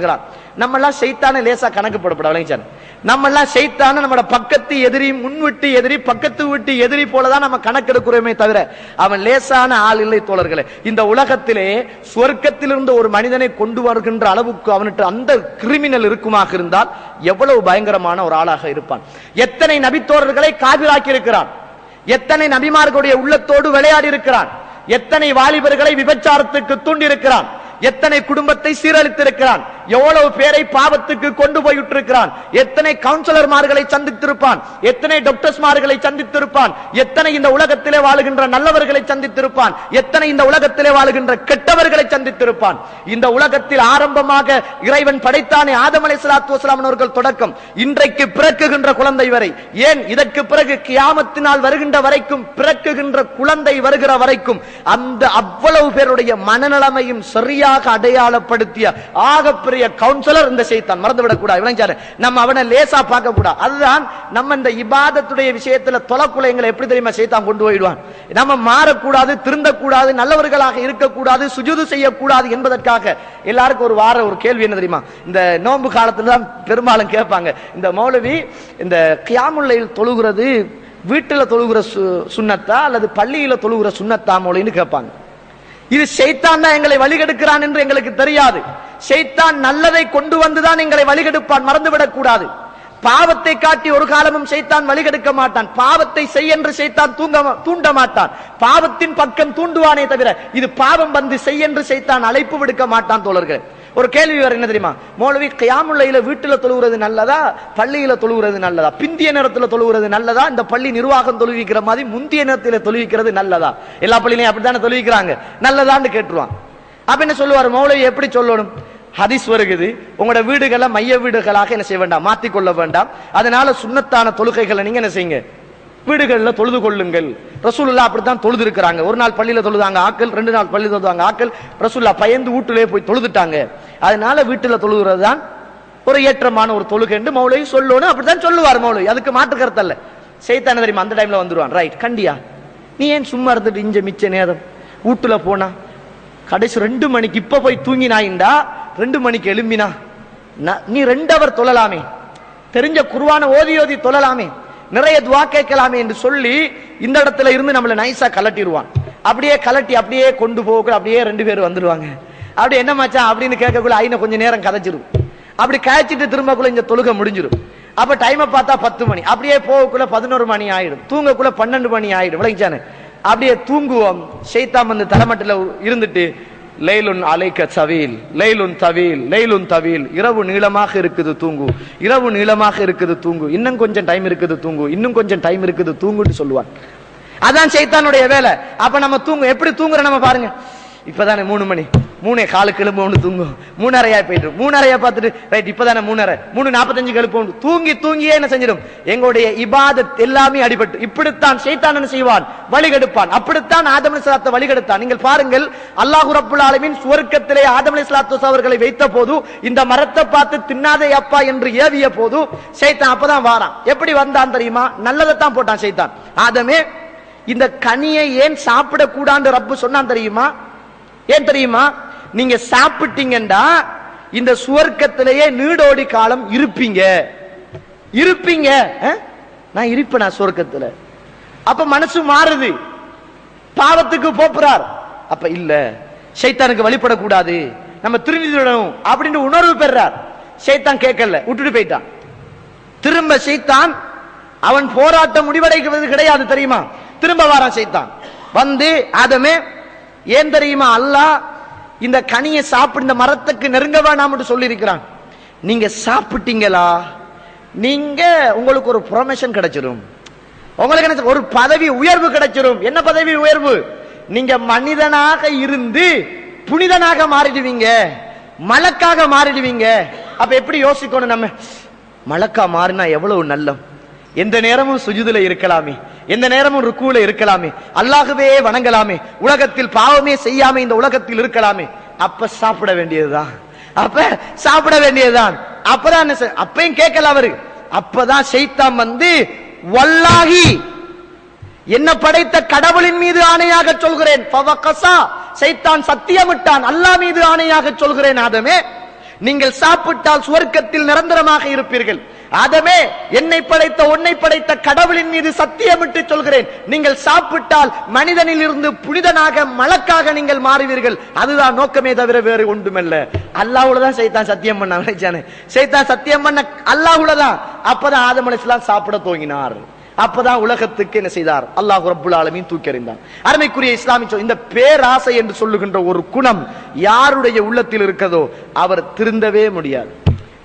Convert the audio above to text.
இருக்கிறான் நம்ம எல்லாம் செய்தான லேசா கணக்கு போடப்பட விளங்கிச்சான் நம்ம எல்லாம் செய்தான நம்மட பக்கத்து எதிரி முன்விட்டு எதிரி பக்கத்து விட்டு எதிரி போலதான் நம்ம கணக்கு எடுக்கிறோமே தவிர அவன் லேசான ஆள் இல்லை தோழர்களே. இந்த உலகத்திலே சொர்க்கத்திலிருந்து ஒரு மனிதனை கொண்டு வருகின்ற அளவுக்கு அவனுக்கு அந்த கிரிமினல் இருக்குமாக இருந்தால் எவ்வளவு பயங்கரமான ஒரு ஆளாக இருப்பான். எத்தனை நபித்தோழர்களை காவிராக்கி இருக்கிறான் எத்தனை நபிமார்களுடைய உள்ளத்தோடு விளையாடி இருக்கிறான் எத்தனை வாலிபர்களை விபச்சாரத்துக்கு தூண்டியிருக்கிறான். எத்தனை குடும்பத்தை சீரழித்திருக்கிறான். எவ்வளவு பேரை பாவத்துக்கு கொண்டு போயிட்டிருக்கிறான்? எத்தனை கவுன்சிலர்மார்களை சந்தித்திருப்பான்? எத்தனை டாக்டர்ஸ்மார்களை சந்தித்திருப்பான்? எத்தனை இந்த உலகத்திலே வாழுகின்ற நல்லவர்களை சந்தித்திருப்பான்? எத்தனை இந்த உலகத்திலே வாழுகின்ற கெட்டவர்களை சந்தித்திருப்பான்? இந்த உலகத்தில் ஆரம்பமாக இறைவன் படைத்தானே ஆதம் அலை சலாத்து வசலாம் அவர்கள் தொடக்கம். இன்றைக்கு பிறக்குகின்ற குழந்தை வரை ஏன் இதற்கு பிறகு கியாமத்தினால் வருகின்ற வரைக்கும் பிறக்குகின்ற குழந்தை வருகிற வரைக்கும் அந்த அவ்வளவு பேருடைய மனநலமையும் சரியாக அடையாளப்படுத்திய ஆகப்பெரிய கவுன்சிலர் இந்த செய்தான் மறந்துவிடக் கூடாது விளங்கிச்சாரு நம்ம அவனை லேசா பார்க்க கூடாது அதுதான் நம்ம இந்த இபாதத்துடைய விஷயத்துல தொலைக்குலைங்களை எப்படி தெரியுமா செய்தான் கொண்டு போயிடுவான்? நம்ம மாறக்கூடாது திருந்தக்கூடாது நல்லவர்களாக இருக்கக்கூடாது சுஜுது செய்யக்கூடாது என்பதற்காக எல்லாருக்கும் ஒரு வார ஒரு கேள்வி என்ன தெரியுமா? இந்த நோன்பு காலத்துல தான் பெரும்பாலும் கேட்பாங்க. இந்த மௌலவி இந்த கியாமுல்லையில் தொழுகிறது வீட்டுல தொழுகிற சு- சுன்னத்தா அல்லது பள்ளியில தொழுகிற சுண்ணத்தா மொழின்னு கேட்பாங்க. இது செய்தான் தான் எங்களை வழிகெடுக்கிறான் என்று எங்களுக்கு தெரியாது. ஷைத்தான் நல்லதை கொண்டு வந்துதான் எங்களை வழிகெடுப்பான் மறந்துவிடக் கூடாது. பாவத்தை காட்டி ஒரு காலமும் சைத்தான் வழிகெடுக்க மாட்டான். பாவத்தை செய் என்று சைத்தான் தூங்க தூண்ட மாட்டான். பாவத்தின் பக்கம் தூண்டுவானே தவிர இது பாவம் வந்து செய் என்று சைத்தான் அழைப்பு விடுக்க மாட்டான் தோழர்கள். ஒரு கேள்வி வேற என்ன தெரியுமா? மோலவி கியாமுல்லையில வீட்டுல தொழுகிறது நல்லதா? பள்ளியில தொழுகிறது நல்லதா? பிந்திய நேரத்துல தொழுகிறது நல்லதா? இந்த பள்ளி நிர்வாகம் தொழுவிக்கிற மாதிரி முந்திய நேரத்துல தொழுவிக்கிறது நல்லதா? எல்லா பள்ளியிலையும் அப்படித்தானே தொழுவிக்கிறாங்க. நல்லதான்னு கேட்டுருவான். அப்ப என்ன சொல்லுவார்? மௌலவி எப்படி சொல்லணும்? ஹதீஸ் வருகுது. உங்களோட வீடுகளை மைய வீடுகளாக என்ன செய்ய வேண்டாம்? மாத்திக்கொள்ள வேண்டாம். அதனால சுண்ணத்தான தொழுகைகளை நீங்க என்ன செய்யுங்க? வீடுகளில் தொழுது கொள்ளுங்கள். ரசூல்லா அப்படித்தான் தொழுது இருக்கிறாங்க ஒரு நாள் பள்ளியில் தொழுதாங்க ஆக்கள் ரெண்டு நாள் பள்ளியில் தொழுதாங்க ஆக்கள். ரசூல்லா பயந்து வீட்டிலே போய் தொழுதுட்டாங்க. அதனால வீட்டில் தொழுகிறது தான் ஒரு ஏற்றமான ஒரு தொழுகை என்று மௌலையும் சொல்லணும். அப்படித்தான் சொல்லுவார் மௌலவி. அதுக்கு மாற்று செய்தான தெரியுமா? அந்த டைம்ல வந்துருவான். ரைட் கண்டியா? நீ ஏன் சும்மா இருந்துட்டு இஞ்ச மிச்ச நேரம்? வீட்டுல போனா கடைசி ரெண்டு மணிக்கு இப்ப போய் தூங்கினாயிண்டா? ரெண்டு மணிக்கு எழும்பினா ந- நீ ரெண்டு அவர் தொழலாமே. தெரிஞ்ச குருவான ஓதி ஓதி தொழலாமே. நிறைய துவா கேட்கலாமே என்று சொல்லி இந்த இடத்துல இருந்து நம்மளை நைஸா கலட்டிடுவான் அப்படியே கலட்டி அப்படியே கொண்டு போக அப்படியே ரெண்டு பேர் வந்துடுவாங்க அப்படி என்ன மச்சான் அப்படின்னு கேட்கக்குள்ள ஐநா கொஞ்ச நேரம் கதைச்சிரும். அப்படி கதைச்சிட்டு திரும்பக்குள்ள இந்த தொழுகை முடிஞ்சிடும் அப்ப டைமை பார்த்தா பத்து மணி. அப்படியே போகக்குள்ள பதினோரு மணி ஆயிடும். தூங்கக்குள்ள பன்னெண்டு மணி ஆயிடும். விளங்கிச்சானே? அப்படியே தூங்குவோம். சைத்தாம் வந்து தலைமட்டில் இருந்துட்டு லைலுன் அலைக்க சவீல் லைலுன் தவீல் லைலுன் தவீல். இரவு நீளமாக இருக்குது தூங்கு. இரவு நீளமாக இருக்குது தூங்கு. இன்னும் கொஞ்சம் டைம் இருக்குது தூங்கு. இன்னும் கொஞ்சம் டைம் இருக்குது தூங்குன்னு சொல்லுவான். அதான் சைத்தானுடைய வேலை. அப்ப நம்ம தூங்கு எப்படி தூங்குற நம்ம பாருங்க. இப்பதானே மூணு மணி. மூணே காலுக்கு கிளம்பு ஒன்று தூங்கும் மூணரையா போயிட்டு மூணரையா பார்த்துட்டு ரைட் இப்பதானே மூணரை. மூணு நாற்பத்தஞ்சு எழுப்ப தூங்கி தூங்கியே என்ன செஞ்சிடும்? எங்களுடைய இபாதத் எல்லாமே அடிபட்டு. இப்படித்தான் சைத்தான் என்ன செய்வான்? வழிகெடுப்பான். அப்படித்தான் ஆதம் அலைஹிஸ்ஸலாத்தை வழிகெடுத்தான். நீங்கள் பாருங்கள் அல்லாஹ் ரப்புல் ஆலமின் சுவர்க்கத்திலே ஆதம் அலைஹிஸ்ஸலாத்து அவர்களை வைத்த போது இந்த மரத்தை பார்த்து தின்னாதே அப்பா என்று ஏவிய போது சைத்தான் அப்பதான் வாரான். எப்படி வந்தான் தெரியுமா? நல்லதை தான் போட்டான் சைத்தான். ஆதமே இந்த கனியை ஏன் சாப்பிடக்கூடாது ரப்பு சொன்னான் தெரியுமா? ஏன் தெரியுமா? நீங்க சாப்பிட்டீங்கன்னா இந்த சுவர்க்கத்திலேயே நீடோடி காலம் இருப்பீங்க. இருப்பீங்க. அஹ்? நான் இருப்பேனா சுவர்க்கத்துல? அப்ப மனசு மாறுது. பாவத்துக்கு போப்புறார். அப்ப இல்ல. சைத்தானுக்கு வழிபடக்கூடாது. நம்ம திருநிதிடணும் அப்படின்னு உணர்வு பெறார் ஷைத்தான் கேட்கல. விட்டுட்டு போயிட்டான். திரும்ப ஷைத்தான் அவன் போராட்டம் முடிவடைகிறது கிடையாது தெரியுமா? திரும்ப வாரான் சைத்தான். வந்து அதமே ஏன் தெரியுமா? அல்லாஹ் இந்த கனியை சாப்பிடு இந்த மரத்துக்கு நெருங்க வேணாம்னு சொல்லியிருக்கிறான் நீங்க சாப்பிட்டீங்களா? நீங்க உங்களுக்கு ஒரு ப்ரொமோஷன் கிடைச்சிரும். உங்களுக்கு என்ன ஒரு பதவி உயர்வு கிடைச்சிடும் என்ன பதவி உயர்வு? நீங்க மனிதனாக இருந்து புனிதனாக மாறிடுவீங்க. மலக்காக மாறிடுவீங்க. அப்ப எப்படி யோசிக்கணும் நம்ம? மலக்கா மாறினா எவ்வளவு நல்லம். எந்த நேரமும் சுஜுதுல இருக்கலாமே. எந்த நேரமும் ருக்குல இருக்கலாமே. அல்லாகவே வணங்கலாமே. உலகத்தில் பாவமே செய்யாம இந்த உலகத்தில் இருக்கலாமே. அப்ப சாப்பிட வேண்டியதுதான். அப்ப சாப்பிட வேண்டியதுதான். அப்பதான் என்ன அப்பயும் கேட்கல அவரு. அப்பதான் செய்தான் வந்து வல்லாகி என்ன படைத்த கடவுளின் மீது ஆணையாக சொல்கிறேன். சைத்தான் சத்தியமிட்டான். அல்லாஹ் மீது ஆணையாக சொல்கிறேன் ஆதமே. நீங்கள் சாப்பிட்டால் சுவர்க்கத்தில் நிரந்தரமாக இருப்பீர்கள். அதமே என்னை படைத்த உன்னை படைத்த கடவுளின் மீது சத்தியமிட்டு சொல்கிறேன். நீங்கள் சாப்பிட்டால் மனிதனில் இருந்து புனிதனாக மலக்காக நீங்கள் மாறுவீர்கள். அதுதான் நோக்கமே தவிர வேறு ஒன்றுமல்ல. அல்லாஹ்வுலதான் சைத்தான் சத்தியம் பண்ண சைத்தான் சத்தியம் பண்ண அல்லாஹ்வுலதான். அப்பதான் ஆதம் அலைஹிஸ்ஸலாம் சாப்பிட துவங்கினார். அப்பதான் உலகத்துக்கு என்ன செய்தார்? அல்லாஹ் ரப்புல் ஆலமின் தூக்கி அருமைக்குரிய இஸ்லாமிய இந்த பேராசை என்று சொல்லுகின்ற ஒரு குணம் யாருடைய உள்ளத்தில் இருக்கதோ அவர் திருந்தவே முடியாது.